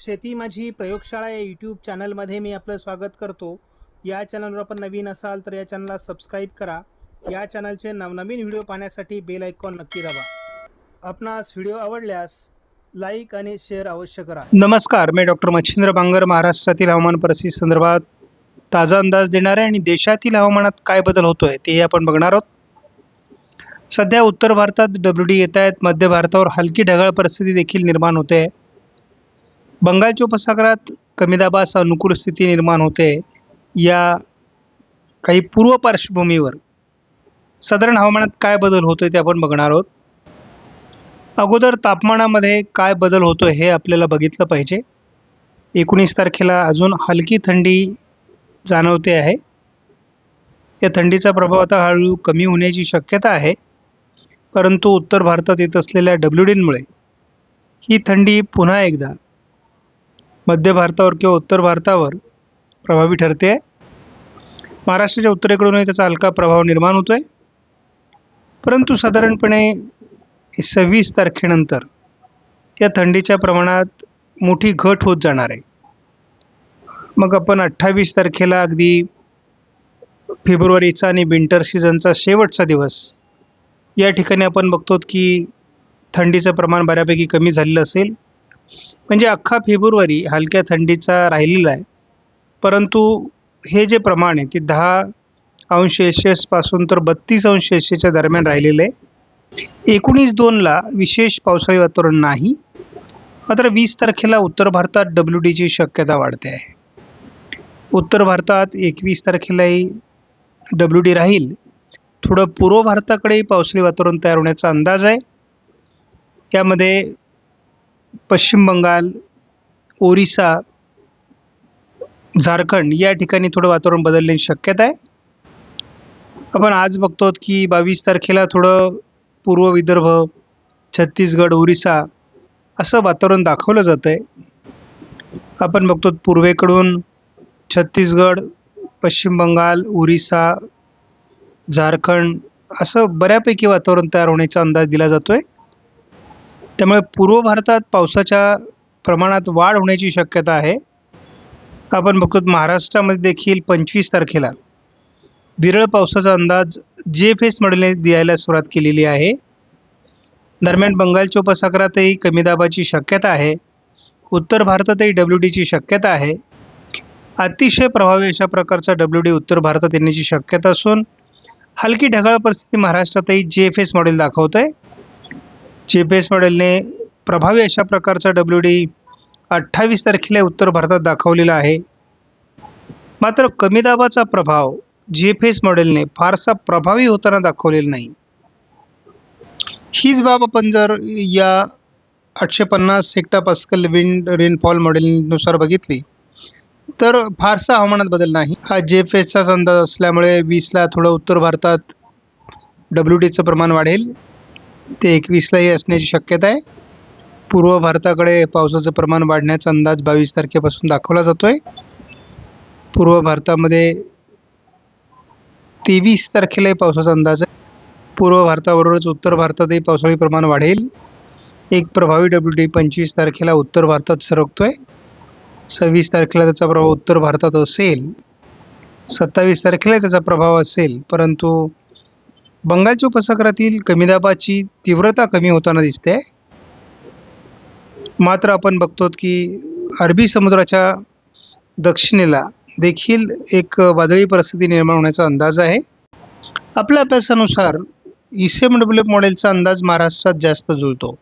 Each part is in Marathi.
शेती माझी प्रयोगशाळा या यूट्यूब चॅनलमध्ये मी आपलं स्वागत करतो. या चॅनलवर आपण नवीन असाल तर या चॅनलला सबस्क्राईब करा. या चॅनलचे नवनवीन व्हिडिओ पाहण्यासाठी बेल आयकॉन नक्की दाबा. आपणास व्हिडिओ आवडल्यास लाईक आणि शेअर अवश्य करा. नमस्कार मी डॉक्टर मच्छिंद्र बांगर महाराष्ट्रातील हवामान परिस्थिती संदर्भात ताजा अंदाज देणार आहे आणि देशातील हवामानात काय बदल होतोय ते आपण बघणार आहोत. सध्या उत्तर भारतात डब्ल्यू डी येत आहेत मध्य भारतावर हलकी ढगाळ परिस्थिती देखील निर्माण होते. आहे बंगालच्या उपसागरात कमी दाबास अनुकूल स्थिती निर्माण होते. या काही पूर्व पार्श्वभूमीवर साधारण हवामानात काय बदल होतोय ते आपण बघणार आहोत. अगोदर तापमानामध्ये काय बदल होतो हे आपल्याला बघितलं पाहिजे. एकोणीस तारखेला अजून हलकी थंडी जाणवते आहे. या थंडीचा प्रभाव आता हळूहळू कमी होण्याची शक्यता आहे. परंतु उत्तर भारतात येत असलेल्या डब्ल्यू डींमुळे ही थंडी पुन्हा एकदा मध्य भारतावर किंवा उत्तर भारतावर प्रभावी ठरते. आहे महाराष्ट्राच्या उत्तरेकडूनही त्याचा हलका प्रभाव निर्माण होतो आहे परंतु साधारणपणे सव्वीस तारखेनंतर या थंडीच्या प्रमाणात मोठी घट होत जाणार आहे. मग आपण अठ्ठावीस तारखेला अगदी फेब्रुवारीचा आणि विंटर सीझनचा शेवटचा दिवस या ठिकाणी आपण बघतो की थंडीचं प्रमाण बऱ्यापैकी कमी झालेलं असेल. म्हणजे अख्खा फेब्रुवारी हलक्या थंडीचा राहिलेला आहे. परंतु हे जे प्रमाण आहे ते दहा अंश सेल्सिअसपासून तर बत्तीस अंश सेल्सिअसच्या दरम्यान राहिलेलं आहे. एकोणीस दोनला विशेष पावसाळी वातावरण नाही. मात्र वीस तारखेला उत्तर भारतात डब्ल्यू डीची शक्यता वाढते आहे. उत्तर भारतात एकवीस तारखेलाही डब्ल्यू डी राहील. थोडं पूर्व भारताकडेही पावसाळी वातावरण तयार होण्याचा अंदाज आहे. यामध्ये पश्चिम बंगाल ओरिसा झारखंड या ठिकाणी थोडं वातावरण बदलण्याची शक्यता आहे. आपण आज बघतो की बावीस तारखेला थोडं पूर्व विदर्भ छत्तीसगड ओरिसा असं वातावरण दाखवलं जातं आहे आपण बघतो पूर्वेकडून छत्तीसगड पश्चिम बंगाल ओरिसा झारखंड असं बऱ्यापैकी वातावरण तयार होण्याचा अंदाज दिला जातो आहे त्यामुळे पूर्व भारतात पावसाच्या प्रमाणात वाढ होण्याची शक्यता आहे. आपण बघतो महाराष्ट्रामध्ये देखील पंचवीस तारखेला विरळ पावसाचा अंदाज जे एफ एस मॉडेलने द्यायला सुरुवात केलेली आहे. दरम्यान बंगालच्या उपसागरातही कमी दाबाची शक्यता आहे. उत्तर भारतातही डब्ल्यू डीची शक्यता आहे. अतिशय प्रभावी अशा प्रकारचा डब्ल्यू डी उत्तर भारतात येण्याची शक्यता असून हलकी ढगाळ परिस्थिती महाराष्ट्रातही जे एफ एस मॉडेल दाखवत आहे जे एफ एस मॉडेलने प्रभावी अशा प्रकारचा डब्ल्यू डी अठ्ठावीस तारखेला उत्तर भारतात दाखवलेला आहे. मात्र कमी दाबाचा प्रभाव जी एफ एस मॉडेलने फारसा प्रभावी होताना दाखवलेला नाही. हीच बाब आपण जर या आठशे पन्नास हेक्टा पास्कल विंड रेनफॉल मॉडेलनुसार बघितली तर फारसा हवामानात बदल नाही. हा जे एफ एसचाच अंदाज असल्यामुळे वीसला थोडं उत्तर भारतात डब्ल्यू डीचं प्रमाण वाढेल. ते एकवीसलाही असण्याची शक्यता आहे. पूर्व भारताकडे पावसाचं प्रमाण वाढण्याचा अंदाज बावीस तारखेपासून दाखवला जातो आहे पूर्व भारतामध्ये तेवीस तारखेलाही पावसाचा अंदाज आहे. पूर्व भारताबरोबरच उत्तर भारतातही पावसाळी प्रमाण वाढेल. एक प्रभावी डब्ल्यू डी पंचवीस तारखेला उत्तर भारतात सरकतो आहे सव्वीस तारखेला त्याचा प्रभाव उत्तर भारतात असेल. सत्तावीस तारखेला त्याचा प्रभाव असेल परंतु बंगालच्या उपसागरातील कमी दाबाची तीव्रता कमी होताना दिसते. मात्र आपण बघतो की अरबी समुद्राच्या दक्षिणेला देखील एक वादळी परिस्थिती निर्माण होण्याचा अंदाज आहे. आपल्या अभ्यासानुसार ई सी एम डब्ल्यू मॉडेलचा अंदाज महाराष्ट्रात जास्त जुळतो.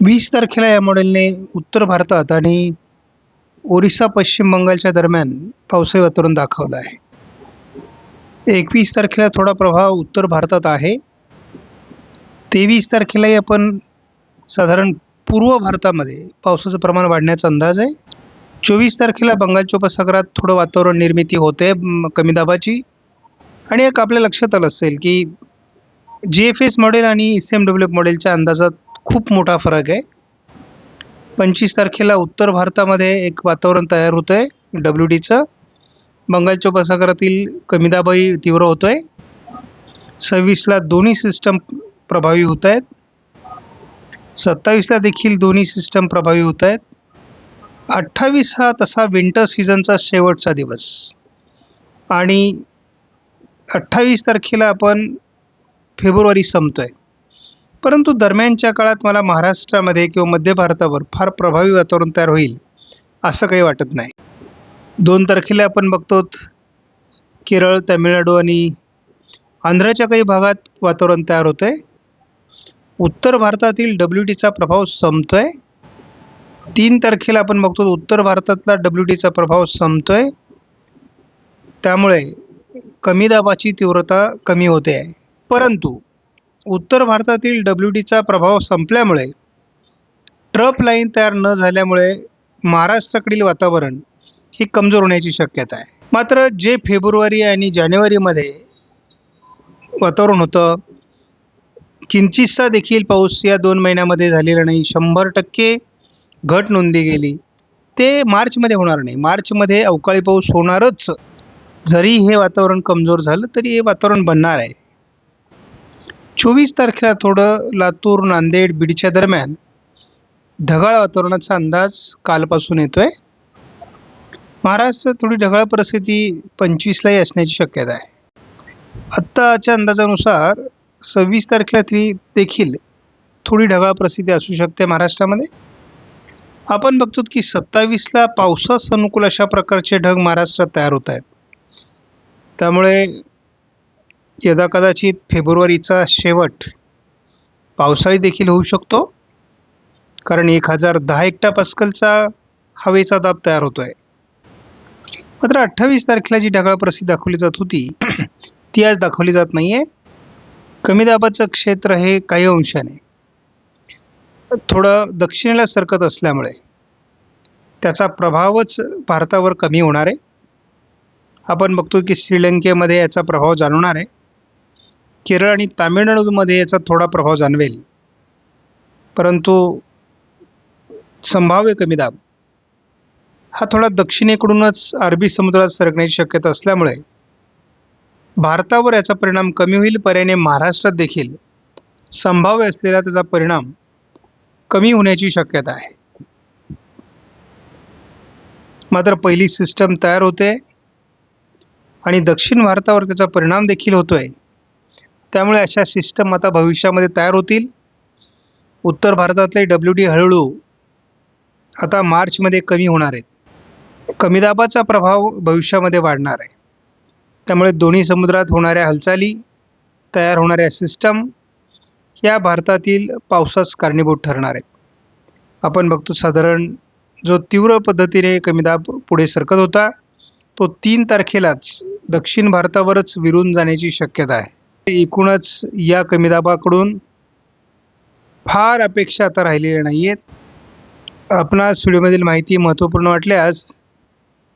वीस तारखेला या मॉडेलने उत्तर भारतात आणि ओरिसा पश्चिम बंगालच्या दरम्यान पावसाळी वातावरण दाखवलं आहे. एकवीस तारखेला थोडा प्रभाव उत्तर भारतात आहे. तेवीस तारखेलाही आपण साधारण पूर्व भारतामध्ये पावसाचं प्रमाण वाढण्याचा अंदाज आहे. चोवीस तारखेला बंगालच्या उपसागरात थोडं वातावरण निर्मिती होते कमी दाबाची. आणि एक आपल्या लक्षात आलं असेल की जी एफ एस मॉडेल आणि एस एम डब्ल्यू मॉडेलच्या अंदाजात खूप मोठा फरक आहे. पंचवीस तारखेला उत्तर भारतामध्ये एक वातावरण तयार होतं आहे डब्ल्यू डीचं बंगालच्या उपसागरातील कमी तीव्र होतो आहे सव्वीसला दोन्ही सिस्टम प्रभावी होत आहेत सत्तावीसला देखील दोन्ही सिस्टम प्रभावी होत आहेत अठ्ठावीस हा तसा विंटर सीझनचा शेवटचा दिवस. आणि अठ्ठावीस तारखेला आपण फेब्रुवारी संपतो आहे परंतु दरम्यानच्या काळात मला महाराष्ट्रामध्ये किंवा मध्य भारतावर फार प्रभावी वातावरण तयार होईल असं काही वाटत नाही. दोन तारखेला आपण बघतो केरळ तामिळनाडू आणि आंध्राच्या काही भागात वातावरण तयार होतं आहे उत्तर भारतातील डब्ल्यू टीचा प्रभाव संपतो आहे तीन तारखेला आपण बघतो उत्तर भारतातला डब्ल्यू टीचा प्रभाव संपतो आहे त्यामुळे कमी दाबाची तीव्रता कमी होते. आहे परंतु उत्तर भारतातील डब्ल्यू टीचा प्रभाव संपल्यामुळे ट्रप लाईन तयार न झाल्यामुळे महाराष्ट्राकडील वातावरण ही कमजोर होण्याची शक्यता आहे. मात्र जे फेब्रुवारी आणि जानेवारीमध्ये वातावरण होतं किंचितसा देखील पाऊस या दोन महिन्यामध्ये झालेला नाही. शंभर टक्के घट नोंदली गेली. ते मार्चमध्ये होणार नाही. मार्चमध्ये अवकाळी पाऊस होणारच. जरी हे वातावरण कमजोर झालं तरी हे वातावरण बनणार आहे. चोवीस तारखेला थोडं लातूर नांदेड बीडच्या दरम्यान ढगाळ वातावरणाचा अंदाज कालपासून येतो आहे महाराष्ट्रात थोडी ढगाळ परिस्थिती पंचवीसलाही असण्याची शक्यता आहे. आत्ताच्या अंदाजानुसार सव्वीस तारखेला ती देखील थोडी ढगाळ परिस्थिती असू शकते महाराष्ट्रामध्ये. आपण बघतो की सत्तावीसला पावसास अनुकूल अशा प्रकारचे ढग महाराष्ट्रात तयार होत आहेत. त्यामुळे यदा कदाचित फेब्रुवारीचा शेवट पावसाळी देखील होऊ शकतो. कारण एक हजार दहा एकटा पस्कलचा हवेचा दाब तयार होतो आहे मात्र अठ्ठावीस तारखेला जी ढगाळ परिस्थिती दाखवली जात होती ती आज दाखवली जात नाही आहे कमी दाबाचं क्षेत्र हे काही अंशाने. थोडं दक्षिणेला सरकत असल्यामुळे त्याचा प्रभावच भारतावर कमी होणार आहे. आपण बघतो की श्रीलंकेमध्ये याचा प्रभाव जाणवणार आहे. केरळ आणि तामिळनाडूमध्ये याचा थोडा प्रभाव जाणवेल. परंतु संभाव्य कमी दाब हा थोडा दक्षिणेकडूनच अरबी समुद्रात सरकण्याची शक्यता असल्यामुळे भारतावर याचा परिणाम कमी होईल पर्यायाने महाराष्ट्रात देखील संभाव्य असलेला त्याचा परिणाम कमी होण्याची शक्यता आहे. मात्र पहिली सिस्टम तयार होते आणि दक्षिण भारतावर त्याचा परिणाम देखील होतोय. त्यामुळे अशा सिस्टम आता भविष्यामध्ये तयार होतील. उत्तर भारतातले डब्ल्यू डी हळूहळू आता मार्चमध्ये कमी होणार आहेत. कमी दाबाचा प्रभाव भविष्यामध्ये वाढणार आहे. त्यामुळे दोन्ही समुद्रात होणाऱ्या हालचाली तयार होणाऱ्या सिस्टम या भारतातील पावसास कारणीभूत ठरणार आहेत. आपण बघतो साधारण जो तीव्र पद्धतीने कमी दाब पुढे सरकत होता तो तीन तारखेलाच दक्षिण भारतावरच विरून जाण्याची शक्यता आहे. एकूणच या कमी दाबाकडून फार अपेक्षा आता राहिलेल्या नाही आहेत आपणास व्हिडिओमधील माहिती महत्त्वपूर्ण वाटल्यास